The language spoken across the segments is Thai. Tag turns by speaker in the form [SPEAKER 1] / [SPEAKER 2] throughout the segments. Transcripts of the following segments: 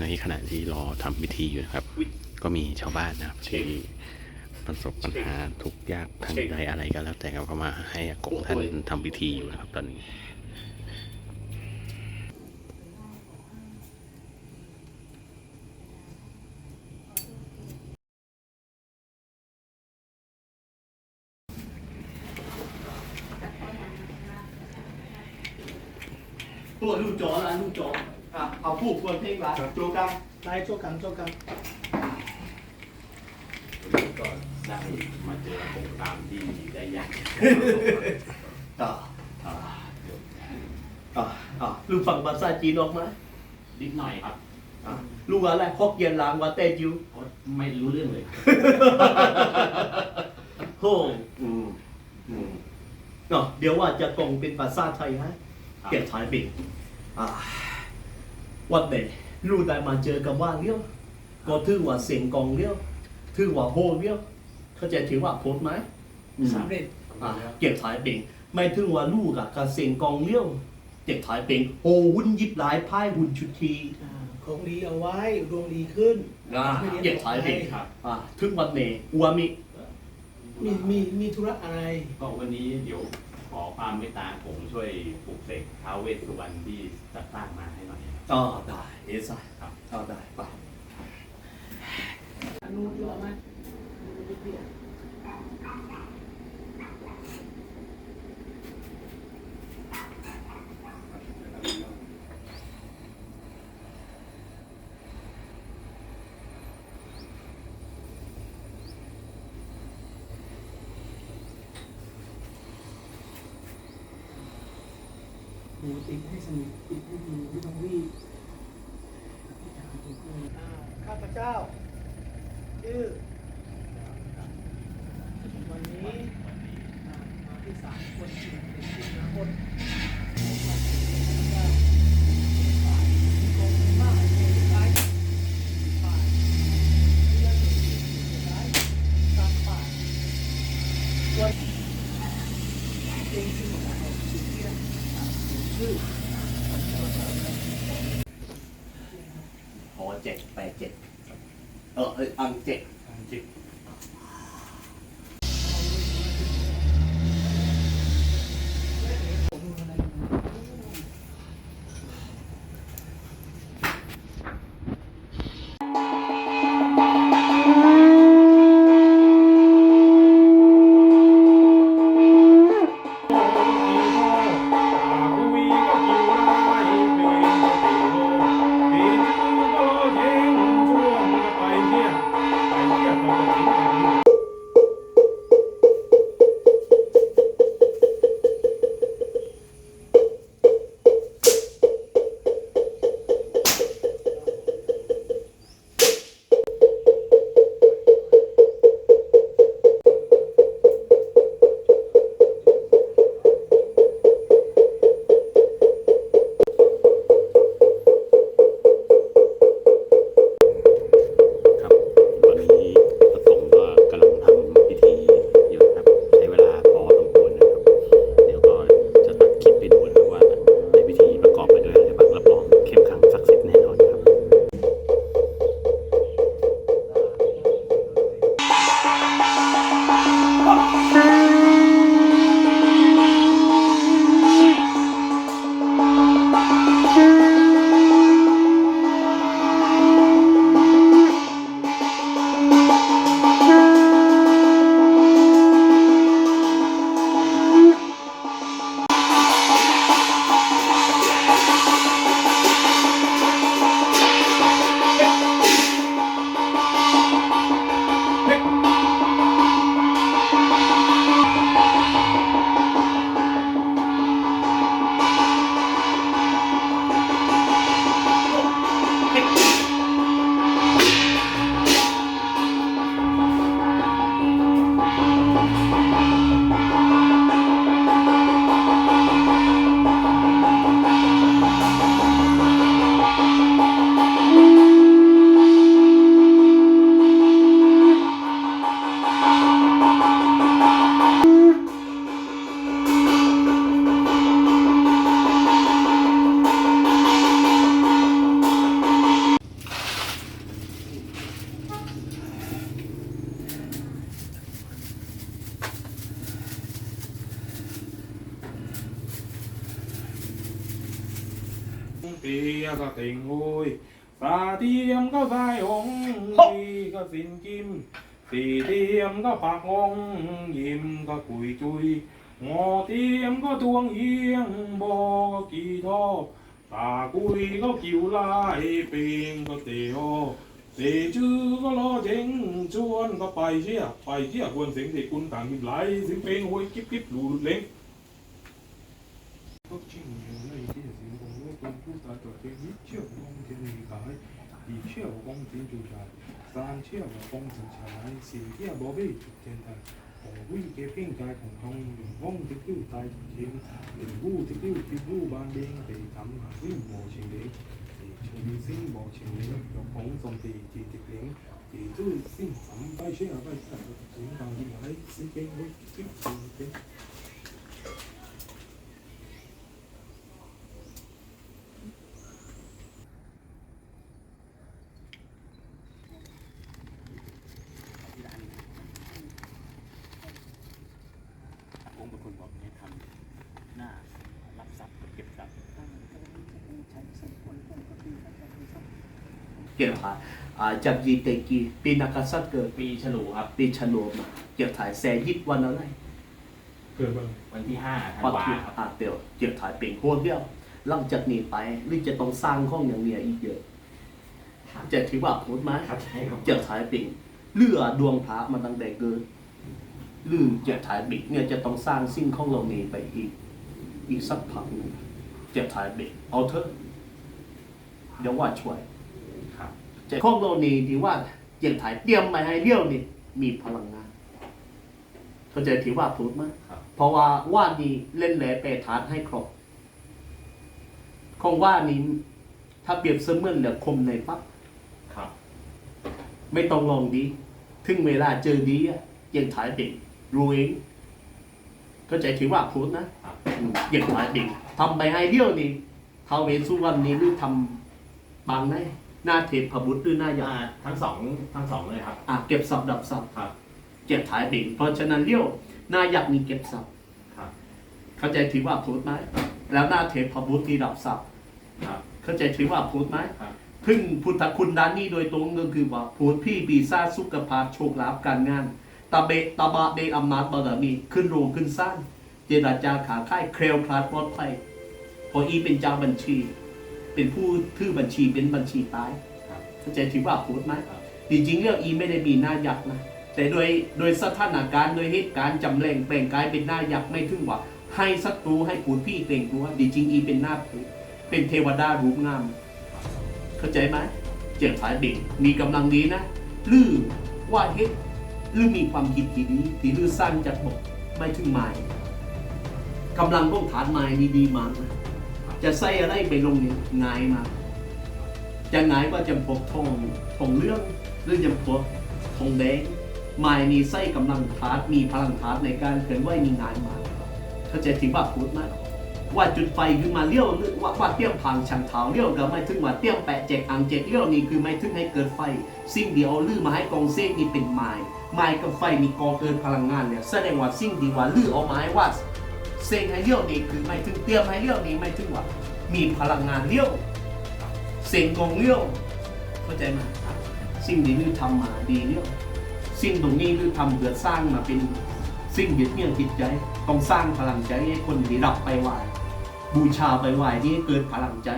[SPEAKER 1] ในขณะที่รอทำพิธีอยู่นะครับ ก็มีชาวบ้านนะครับที่ประสบปัญหาทุกข์ยากทางใดอะไรก็แล้วแต่เขาก็มาให้อากงท่านทำพิธีอยู่นะครับ ตอนนี้
[SPEAKER 2] พวกลูกจอละลูกจอ อะเอาผู้ควรเพลงละโจกัง
[SPEAKER 3] นายโจกันโจกัน
[SPEAKER 1] ก็ได้มาเจออากงตามที่ได้ยาก
[SPEAKER 2] อะอะอะอะลูกฟังภาษาจีนออกไหม
[SPEAKER 1] นิดหน่อยครับ
[SPEAKER 2] อะลูกอะไรฮอกเกียนลางว่าแต่จิว
[SPEAKER 1] ไม่รู้เรื่องเลย
[SPEAKER 2] โฮ่อืมอืมเนาะเดี๋ยวว่าจะกงเป็นภาษาไทยฮะเก็บถ่ายเป็นอ่า วันไหนลูกได้มาเจอกับว่าเลี้ยวก็ถือว่าเสียงกองเลี้ยวถือว่าโฮเลี้ยวเข้าใจถือว่าโพสไหมอืม
[SPEAKER 3] สำเร็จ
[SPEAKER 2] อะเก็บถ่ายเป็นไม่ถึงว่าลูกอะกับเสียงกองเลี้ยวเก็บถ่ายเป็นโฮหุ้นยิบหลายพายหุ่นชุดที
[SPEAKER 3] อ่าของดีเอาไว้ดวงดีขึ้น
[SPEAKER 2] อะเก็บถ่ายเป็น
[SPEAKER 1] ครับ
[SPEAKER 2] อะถึงวันไหนอัวมิ
[SPEAKER 3] มีมีมีธุระอะไร
[SPEAKER 1] ก็วันนี้เดี๋ยวขอความเมตตาผมช่วยปลุกเสกท้าวเวสสุวรรณที่จัดสร้างมาให้หน่อย ครับ
[SPEAKER 2] อ๋อได้เอซ่า
[SPEAKER 1] ครับ
[SPEAKER 2] อ๋อได้ไป
[SPEAKER 3] อนุเยอะไหม หูติดให้สนิทติดให้ดีไม่ต้องวิ่งอ่าข้าพเจ้าชื่อวันนี้มาที่ศาลคนที่เป็นที่นาค
[SPEAKER 2] ปี
[SPEAKER 4] ยก็เต็งโอยสาเทียมก็สายองสีก็สินกิมสีเทียมก็ปากองยิ้มก็กุยจุยงอเทียมก็ทวงเฮียงบอก็กี่ทอตากุยก็กิวลายเปียงก็เตโอเตจื้อก็รอเจงชวนก็ไปเชี่ยไปเชี่ยควรเสียงเด็กคุณต่างกิบไหลสิงเพลงโวยกิ๊บกิ๊บหลุดเล้ง ร์เป็นผู้ตายตัวเองนิเชี่ยวของที่มีขายอีเชี่ยวของที่จูชายสามเชี่ยวของสัญชายสี่เที่ยวบอบบี้จุดเทียนไทยของวิ่งเก็บเพ่งกายของทองหนึ่งห้องที่กิ้วตายจุดเทียนเป็นผู้ที่กิ้วที่ผู้บานเด้งไปทำหาวิ่งโมเชงเด้งชวีซิ่งโมเชงเด้งยกของสมตีจีติเล้งจีตู้ซิ่งสามไปเชี่ยวไปใส่ถึงบางที่ไหนซิ่งเก่งไว้กิ๊บเก่ง
[SPEAKER 1] องค์เป็นคนบอกให้ทำหน้ารับทรัพย์เก็บทรัพย์
[SPEAKER 2] เกี่ยวกับอ่าจากยีเตกีปีนักกษัตริย์เกิด
[SPEAKER 5] ปีฉลูครับ
[SPEAKER 2] ปีฉลูมาเกี่ยวถ่ายแสยิดวันอะไร
[SPEAKER 4] เกิดบ้าง
[SPEAKER 5] วันที่ห้าธัน
[SPEAKER 2] วัน
[SPEAKER 5] วา
[SPEAKER 2] ที่
[SPEAKER 5] ครับ
[SPEAKER 2] อาเดียวเกี่ยวถ่ายเป็นโคตรเดียวหลังจากนี้ไปหรือจะต้องสร้างห้องอย่างเนี้ยอีกเยอะจะถือว่าพูดไหม
[SPEAKER 5] ครับใช่ครับ
[SPEAKER 2] เกี่ยวถ่ายเป็นเลือดวงพระมันตั้งแต่เกิดหรือเกี่ยวถ่ายบิกเนี่ยจะต้องสร้างสิ่งของเรานี้ไปอีก อีกสักพักหนึ่งเกี่ยวถ่ายบิกเอาเถอะเดี๋ยวว่าช่วย
[SPEAKER 5] ครับ
[SPEAKER 2] จะข้องโลนีที่ว่าเจียงถ่ายเตรียมมาให้เลี้ยวนี่มีพลังงานเข้าใจที่ว่าพูดไหม
[SPEAKER 5] ครับ
[SPEAKER 2] เพราะว่าว่านี่เล่นแหล่แปรฐานให้ครบของว่านี้ถ้าเปรียบเสมือนเหลือคมในปั๊บ
[SPEAKER 5] ครับ
[SPEAKER 2] ไม่ต้องลองดี ถึงเวลาเจอดีอะเจียงถ่ายเป็นรู้เองเข้าใจที่ว่าพูดนะครับอืมเจียงถ่ายเป็นทำไปให้เลี้ยวนี่ท้าวเวสสุวรรณนี่หรือทำบางไหน หน้าเทพบุตรหรือหน้ายักษ์
[SPEAKER 5] อ่าทั้งสองทั้งสองเลยครับ
[SPEAKER 2] อะเก็บสับดับสับ
[SPEAKER 5] ครับ
[SPEAKER 2] เก็บถ่ายบิ่งเพราะฉะนั้นเลี้ยวหน้ายักษ์มีเก็บสับ
[SPEAKER 5] ครับ
[SPEAKER 2] เข้าใจถือว่าพูดไหมแล้วหน้าเทพบุตรที่ดับสับ
[SPEAKER 5] ครับ
[SPEAKER 2] เข้าใจถือว่าพูดไหม
[SPEAKER 5] ครับ
[SPEAKER 2] พึ่งพุทธคุณด้านนี้โดยตรงก็คือว่าพูดพี่ปีศาจสุขภาพโชคลาภการงานตาเบะตาบะเดอำนาจบารมีขึ้นโรงขึ้นสร้างเจรจาขาค่ายเคลวคลาดปลอดภัยพออีเป็นเจ้าบัญชี เป็นผู้ถือบัญชีเป็นบัญชีตาย
[SPEAKER 5] ครับ
[SPEAKER 2] เข้าใจถือว่าพูดไหม
[SPEAKER 5] ครับ
[SPEAKER 2] จริงๆเรื่องอีไม่ได้มีหน้ายักษ์นะแต่โดยโดยสถานการณ์โดยเหตุการณ์จำแรงแปลงกายเป็นหน้ายักษ์ไม่ถึงว่า ให้ศัตรูให้ผูดพี่เกรงกลัวจริงๆอีเป็นหน้าเพชรเป็นเทวดารูปงาม เข้าใจไหมเจ็บสายเด็กมีกำลังดีนะลือว่าเฮ็ดลือมีความคิดที่ดีที่ลือสร้างจากบกไม่ถึงไม้กำลังต้องฐานไม้นี่ดีมากนะ จะใส่อะไรไปลงนี่ง่ายมากจะไหนก็จะพวกทองทองเรื่องหรือจะพวกทองแดงไม้นี่ใส่กำลังทาร์มีพลังทาร์ในการเคลื่อนไหวมีงานมาเข้าใจถึงว่าพูดไหมว่าจุดไฟขึ้นมาเลี้ยวหรือว่าว่าเตี้ยมพังชังเท้าเลี้ยวก็ไม่ถึงว่าเตี้ยมแปะแจกอ่างแจกเลี้ยวนี่คือไม่ถึงให้เกิดไฟ สิ่งเดียวลื้อมาให้กองเซกนี่เป็นไม้ไม้กับไฟนี่ก่อเกิดพลังงานเนี่ยแสดงว่าสิ่งที่ว่าลื้อเอามาให้ว่า ซกให้เลี้ยวนี่คือไม่ถึงเตรียมให้เลี้ยวนี่ไม่ถึงว่ามีพลังงานเลี้ยวเสียงกองเลี้ยวเข้าใจไหมสิ่งที่ลือทำมาดีเลี้ยวสิ่งตรงนี้ลือทำเพื่อสร้างมาเป็นสิ่งยึดเหนี่ยวจิตใจต้องสร้างพลังใจให้คนที่รับไปไหวบูชาไปไหวนี่ให้เกิดพลังใจ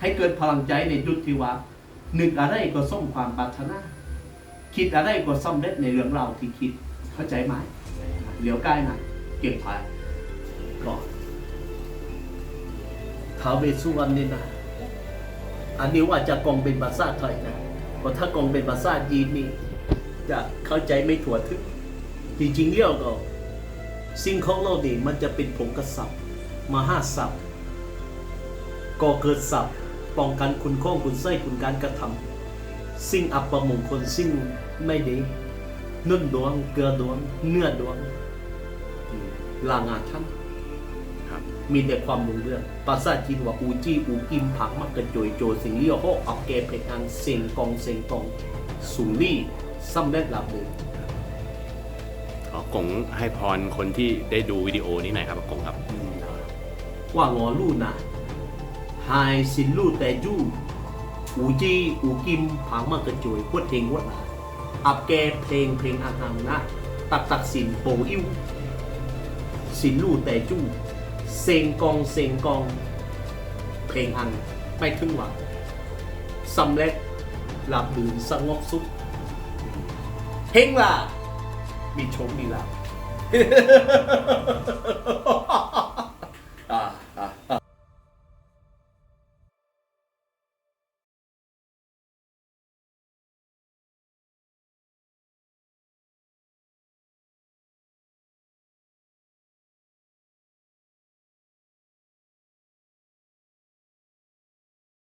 [SPEAKER 2] ให้เกิดพลังใจในจุดที่ว่านึกอะไรก็สมความปรารถนาคิดอะไรก็สำเร็จในเรื่องเราที่คิดเข้าใจไหมเหลียวใกล้หน่อยเก็บภาย ก่อนท้าวเวสสุวรรณนี่นะ อันนี้ว่าจะกองเป็นภาษาไทยนะเพราะถ้ากองเป็นภาษาจีนนี่จะเข้าใจไม่ถั่วถึงจริงๆเรียกก็สิ่งของเรานี่มันจะเป็นผงกระสับมหาศัพท์ก่อเกิดศัพท์ป้องกันคุณข้องคุณไส้คุณการกระทำสิ่งอัปมงคลสิ่งไม่ดีนุ่นดวง เกลือดวง เนื้อดวงลางาท่าน มีแต่ความรุ่งเรือง ภาษาจีนว่าอูจี้อูกิมผักมักกระโจยโจสิงเลี้ยวโฮอักเกเพกอังเซงกองเซงกองสูลี่ซ้ำเร็จลับเลย
[SPEAKER 1] ขอกงให้พรคนที่ได้ดูวิดีโอนี้หน่อยครับอากงครับ
[SPEAKER 2] ว่างอลู่นาหายสินลู่แต่จู้อูจีอูกิมผางมากระจุยพวดเพลงวดหลาอับแกเพลงเพลงอังหังนะ ตักตักสินโปอิ้วสินลู่แต่จู้ เซงกองเซงกอง เพลงอังไม่ถึงหวังสำเร็จหลับดื่นสงบสุขเฮงล่ะมีโชคมีลา